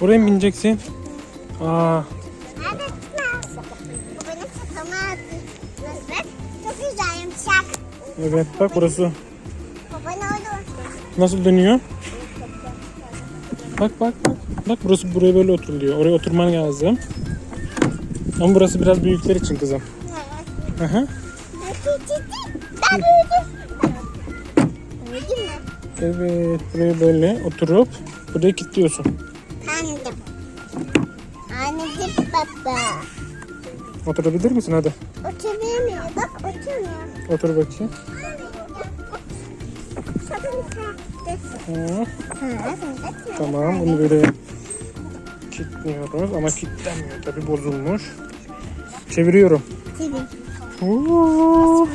Oraya mı bineceksin? Aa. Bak çok güzel yumuşak. evet bak burası. Baba ne oldu? Nasıl dönüyor? Bak bak bak. Bak burası buraya böyle oturuluyor. Oraya oturman lazım. Ama burası biraz büyükler için kızım. Evet. Hı. Ben? Evet buraya böyle oturup burayı kilitliyorsun. Anladım. Anladım baba. Oturabilir misin hadi? Oturamıyor. Bak oturmuyor. Otur bakayım. Hı, tamam bunu böyle kilitliyoruz ama kilitlenmiyor tabi bozulmuş. Çeviriyorum. Oo, oo.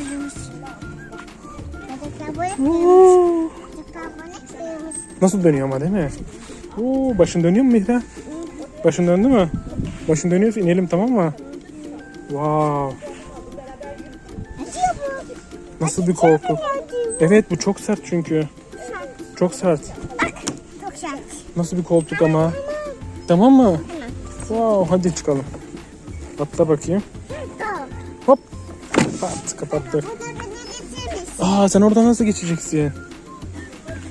Nasıl dönüyor ama değil mi? Oo, başın dönüyor mu Mihra? Başın döndü mü? Başın dönüyorsa inelim tamam mı? Wow. Nasıl bir koltuk? Evet bu çok sert çünkü. Çok sert. Çok sert. Nasıl bir koltuk ama? Tamam mı? Wow hadi çıkalım. Atla bakayım. Hop. Pat kapattık. Aa sen oradan nasıl geçeceksin?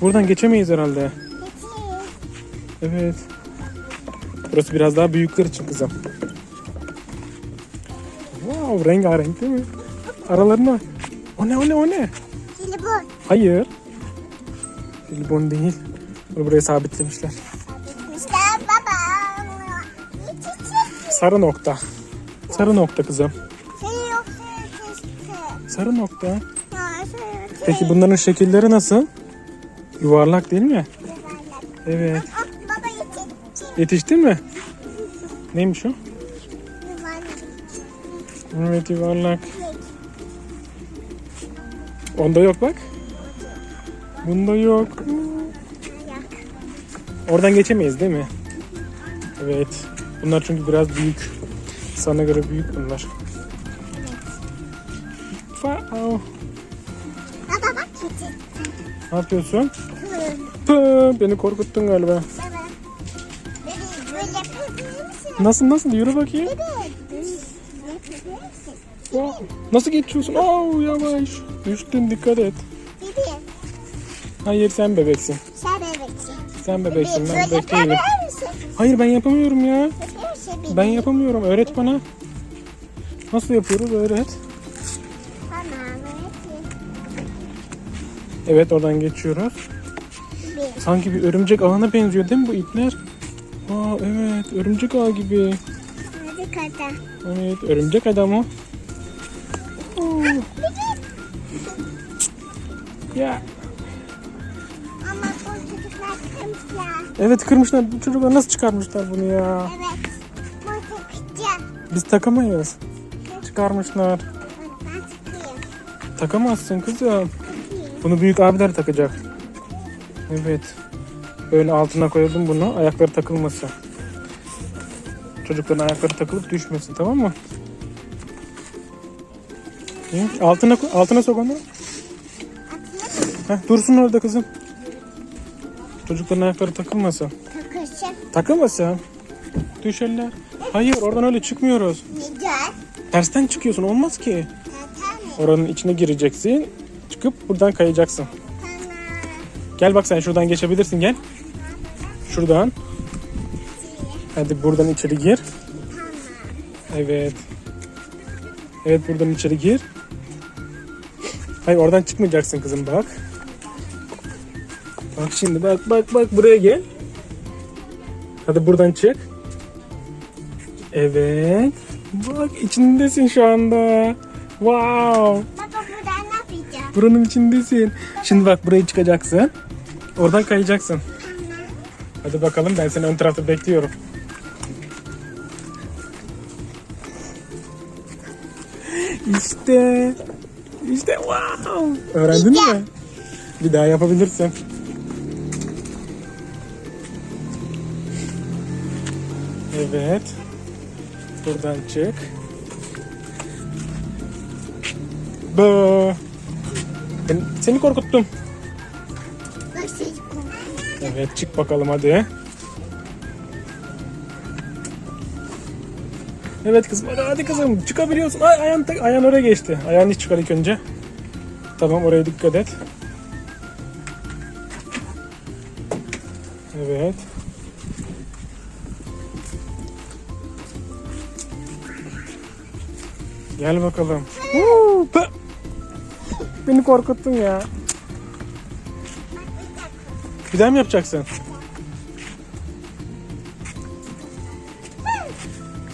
Buradan geçemeyiz herhalde. Evet. Burası biraz daha büyükler için kızım. Wow rengarenk değil mi? Aralarına. O ne o ne o ne? Bu. Hayır. Filibon değil. Bunu buraya sabitlemişler. İşte baba. Sarı nokta. Sarı nokta kızım. Sarı nokta. Ya şöyle. Peki bunların şekilleri nasıl? Yuvarlak değil mi? Evet. Yetiştin mi? Neymiş o? Evet yuvarlak. Onda yok bak. Bunda yok. Oradan geçemeyiz değil mi? Evet. Bunlar çünkü biraz büyük. Sana göre büyük bunlar. Wow. Ne yapıyorsun? Pı, beni korkuttun galiba. Nasıl nasıl? Yürü bakayım. Nasıl geçiyorsun? Oo yavaş. Düştün dikkat et. Hayır sen bebeksin. Sen bebeksin. Sen bebeksin ben bebek değilim. Hayır ben yapamıyorum ya. Ben yapamıyorum. Öğret bana. Nasıl yapıyoruz? Öğret. Evet. Oradan geçiyoruz. Sanki bir örümcek ağına benziyor değil mi bu ipler? Aa evet örümcek ağı gibi. Hadi kata. Evet örümcek adam o. Oo. Ya Ama bu çocuklar kırmışlar. evet kırmışlar. Bu çocuklar nasıl çıkarmışlar bunu ya? Evet. Bu takacağım. Biz takamayız. Çıkarmışlar. Ben takayım. Takamazsın kızım. Bunu büyük abiler takacak. Evet. Böyle altına koyalım bunu. Ayakları takılmasın. Çocukların ayakları takılıp düşmesin tamam mı? Altına altına sok onu. Heh, dursun orada kızım. Çocukların ayakları takılmasın. Takacağım. Takılmasın. Düşerler. Hayır oradan öyle çıkmıyoruz. Güzel. Tersten çıkıyorsun olmaz ki. Oranın içine gireceksin. Çıkıp buradan kayacaksın. Tamam. Gel bak sen şuradan geçebilirsin gel. Şuradan. Hadi buradan içeri gir. Evet. Evet buradan içeri gir. Hayır oradan çıkmayacaksın kızım bak. Bak şimdi bak bak bak buraya gel. Hadi buradan çık. Evet. Bak içindesin şu anda. Wow. Baba buradan ne yapacağım? Buranın içindesin. Şimdi bak buraya çıkacaksın. Oradan kayacaksın. Hadi bakalım ben seni ön tarafta bekliyorum. İşte. İşte wow. Öğrendin mi? Bir daha yapabilirsin. Evet. Buradan çık. Bı. Ben seni korkuttum. Bak. Evet çık bakalım hadi. Evet kızım hadi, hadi kızım çıkabiliyorsun. Ay, ayağın, ayağın oraya geçti. Ayağını hiç çıkar ilk önce. Tamam oraya dikkat et. Evet. Gel bakalım. Beni korkuttun ya. Bir daha mı yapacaksın?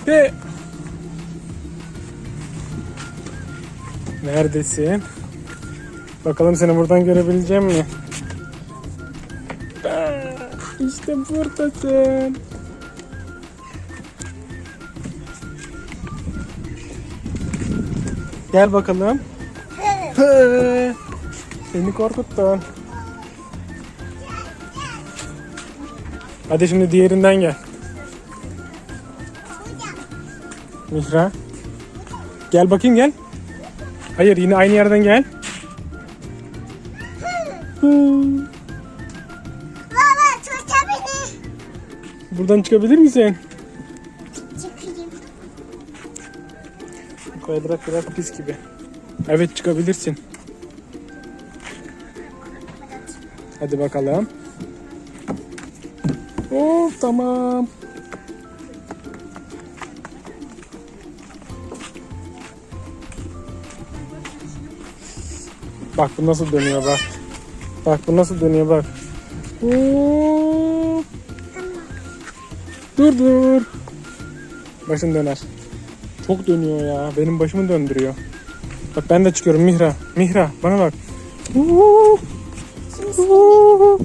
Ve Neredesin? Bakalım seni buradan görebileceğim mi? İşte buradasın. Gel bakalım. Seni korkuttun. Hadi şimdi diğerinden gel. Mihra. Gel bakayım gel. Hayır yine aynı yerden gel. Baba tut beni. Buradan çıkabilir misin? Çıkayım. Kaydırak biraz pis gibi. Evet çıkabilirsin. Hadi bakalım. Oh tamam. Bak bu nasıl dönüyor bak. Bak bu nasıl dönüyor bak. Hop. Dur dur. Başın döner. Çok dönüyor ya. Benim başımı döndürüyor. Bak ben de çıkıyorum Mihra. Mihra bana bak. Huu. Huu.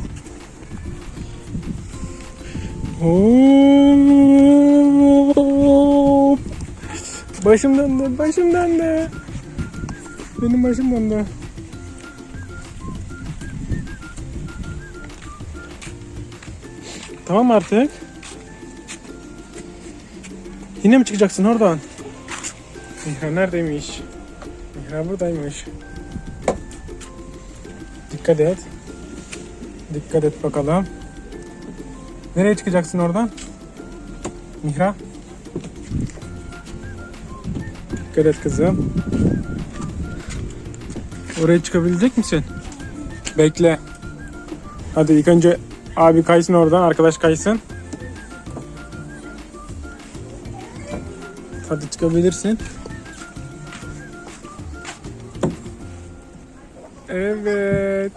Başım döndü, başım döndü. Benim başım döndü. Tamam artık. Yine mi çıkacaksın oradan? Mihra neredeymiş? Mihra buradaymış. Dikkat et. Dikkat et bakalım. Nereye çıkacaksın oradan? Mihra. Dikkat et kızım. Oraya çıkabilecek misin? Bekle. Hadi ilk önce abi kaysın oradan, arkadaş kaysın. Hadi çıkabilirsin. Evet.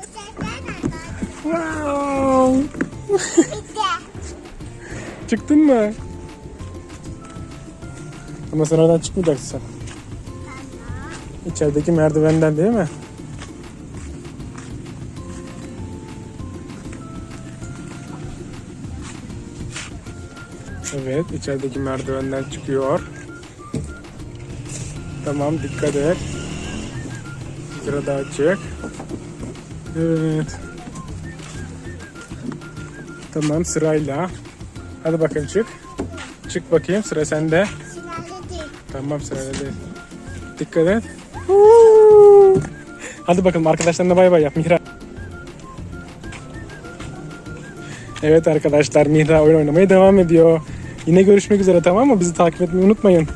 Wow. Çıktın mı? Ama sen oradan çıkmayacaksın. İçerideki merdivenden değil mi? Evet, içerideki merdivenden çıkıyor. Tamam, dikkat et. Sıra daha açık. Evet. Tamam, sırayla. Hadi bakayım çık. Çık bakayım, sıra sende. Tamam sırayla değil. Dikkat et. Hadi bakalım arkadaşlarına bay bay yap Mihra. Evet arkadaşlar Mihra oyun oynamaya devam ediyor. Yine görüşmek üzere tamam mı? Bizi takip etmeyi unutmayın.